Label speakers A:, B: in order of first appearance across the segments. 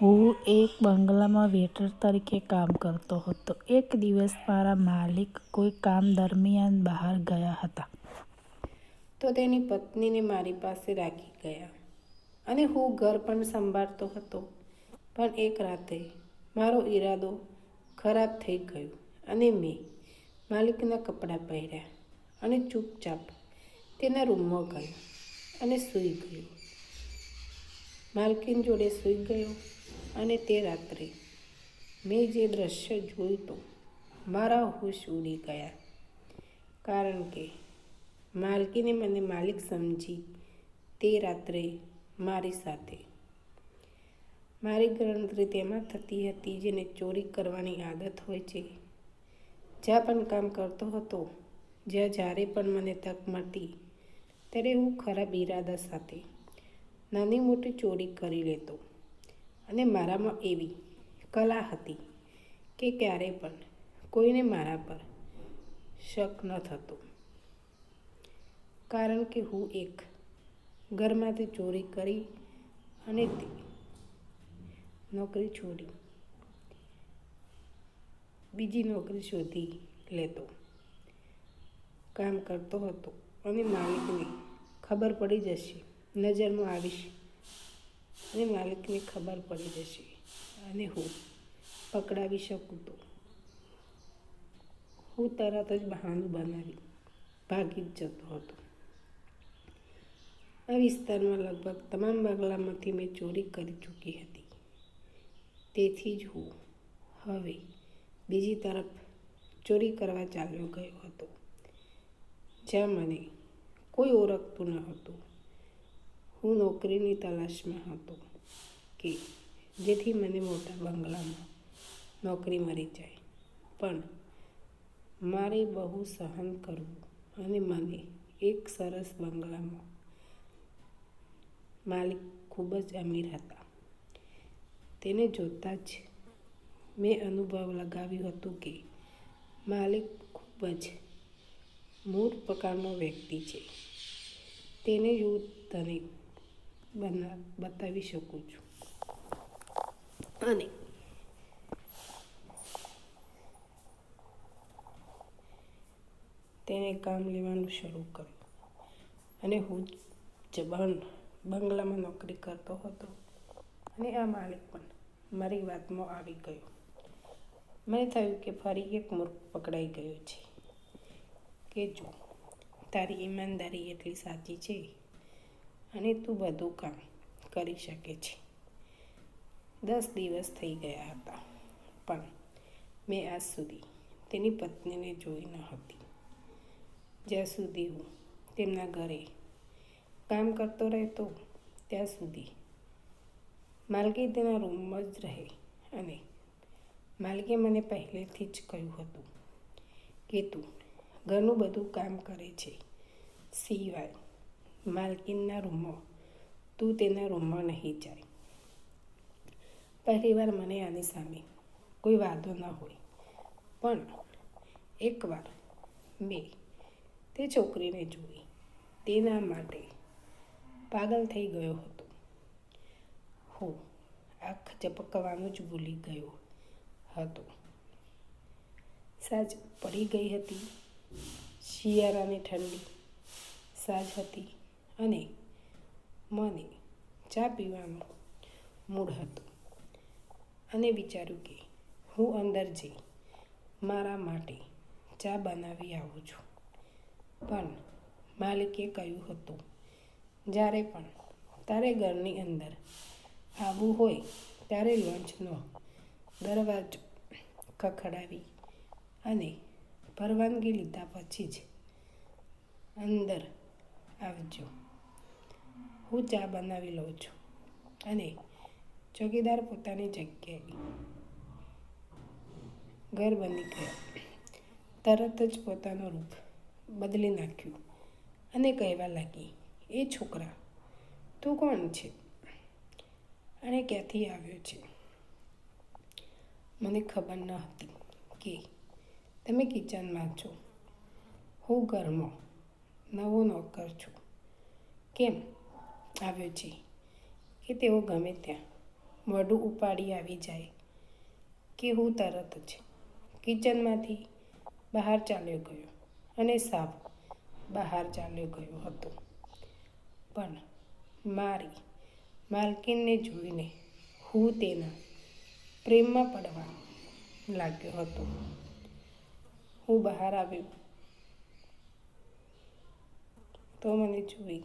A: હું એક બંગલામાં વેટર તરીકે કામ કરતો હતો. એક દિવસ મારા માલિક કોઈ કામ દરમિયાન બહાર ગયા હતા.
B: તો તેની પત્નીને મારી પાસે રાખી ગયા અને હું ઘર પણ સંભાળતો હતો. પણ એક રાતે મારો ઈરાદો ખરાબ થઈ ગયો અને મેં માલિકના કપડાં પહેર્યા અને ચૂપચાપ તેના રૂમમાં ગયો અને સૂઈ ગયો. માલકીન જોડે સૂઈ ગયો અને તે રાત્રે મેં જે દૃશ્ય જોયું તો મારા હોશ ઉડી ગયા. કારણ કે માલકીને મને માલિક સમજી તે રાત્રે મારી સાથે. મારી ગણતરી તેમાં થતી હતી જેને ચોરી કરવાની આદત હોય છે. જ્યાં પણ કામ કરતો હતો, જ્યાં જ્યારે પણ મને તક મળતી, ત્યારે હું ખરાબ ઈરાદા સાથે નાની મોટી ચોરી કરી લેતો અને મારામાં એવી કલા હતી કે ક્યારેય પણ કોઈને મારા પર શક ન થતો. કારણ કે હું એક ઘરમાંથી ચોરી કરી અને તે નોકરી છોડી બીજી નોકરી શોધી લેતો, કામ કરતો હતો અને માલિકને ખબર પડી જશે, નજરમાં આવીશ અને માલિકને ખબર પડી જશે અને હું પકડાવી શકું તો હું તરત જ બહાનું બનાવી ભાગી જ જતો હતો. આ વિસ્તારમાં લગભગ તમામ બગલામાંથી મેં ચોરી કરી ચૂકી હતી. તેથી જ હું હવે બીજી તરફ ચોરી કરવા ચાલ્યો ગયો હતો, જ્યાં મને કોઈ ઓળખતું ન હતું. હું નોકરીની તલાશમાં હતો કે જેથી મને મોટા બંગલામાં નોકરી મળી જાય. પણ મારે બહુ સહન કરવું અને મને એક સરસ બંગલામાં માલિક ખૂબ જ અમીર હતા. તેને જોતાં જ મેં અનુભવ લગાવ્યું હતું કે માલિક ખૂબ જ મૂળ પ્રકારનો વ્યક્તિ છે. તેને યુદ્ધ હું તને બતાવી શકું છું. અને તેણે કામ લેવાનું શરૂ કર્યું અને હું જબાન બંગલામાં નોકરી કરતો હતો અને આ માલિક પણ મારી વાતમાં આવી ગયો. મને થયું કે ફરી એક મૂર્ખ પકડાઈ ગયો છે કે જો, તારી ઈમાનદારી એટલી સાચી છે અને તું બધું કામ કરી શકે છે. દસ દિવસ થઈ ગયા હતા, પણ મેં આજ સુધી તેની પત્નીને જોઈ ન હતી. જ્યાં સુધી હું તેમના ઘરે કામ કરતો રહેતો, ત્યાં સુધી માલકી તેના રૂમમાં જ રહે અને માલિકે મને પહેલેથી જ કહ્યું હતું કે તું ઘરનું બધું કામ કરે છે, સિવાય માલકીનના રૂમમાં તું તેના રૂમમાં નહીં જાય. પહેલીવાર મને આની સામે કોઈ વાંધો ન હોય પણ એકવાર મેં તે છોકરીને જોઈ તેના માટે પાગલ થઈ ગયો હતો. હું આંખ ઝપકવાનું જ ભૂલી ગયો હતો. સાંજ પડી ગઈ હતી. શિયાળાની ઠંડી સાંજ હતી અને મને ચા પીવાનું મૂડ હતું અને વિચાર્યું કે હું અંદર જઈ મારા માટે ચા બનાવી આવું છું. પણ માલિકે કહ્યું હતું, જ્યારે પણ તારે ઘરની અંદર આવવું હોય ત્યારે લોન્ચનો દરવાજો ખખડાવી અને પરવાનગી લીધા પછી જ અંદર આવજો. હું ચા બનાવી લઉં છું અને ચોકીદાર પોતાની જગ્યાએ ઘર બની ગયો તરત જ પોતાનું રૂપ બદલી નાખ્યું અને કહેવા લાગી, એ છોકરા, તું કોણ છે? અને ક્યાંથી આવ્યો છે? મને ખબર ન હતી કે તમે કિચનમાં છો. હું ઘરમાં નવો નોકર છું. કેમ આવ્યો છે કે તેઓ ગમે ત્યાં મોઢું ઉપાડી આવી જાય કે હું તરત જ કિચનમાંથી બહાર ચાલ્યો ગયો અને સાપ બહાર ચાલ્યો ગયો હતો. પણ મારી માલકીનને જોઈને હું તેના પ્રેમમાં પડવા લાગ્યો હતો. હું બહાર આવ્યો તો મને જોઈ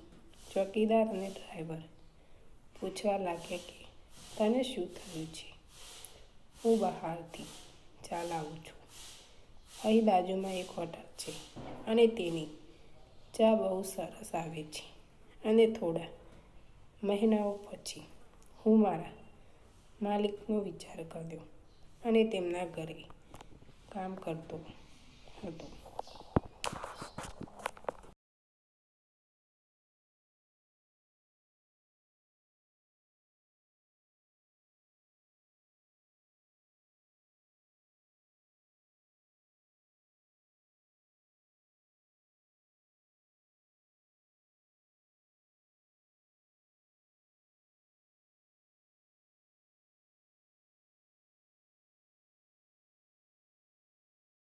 B: ચોકીદાર અને ડ્રાઈવર પૂછવા લાગ્યા કે, તને શું થયું છે? હું બહારથી ચાલ આવું છું. અહીં બાજુમાં એક હોટલ છે અને તેની ચા બહુ સરસ આવે છે અને થોડા મહિનાઓ પછી હું મારા માલિકનો વિચાર કર્યો અને તેમના ઘરે કામ કરતો હતો.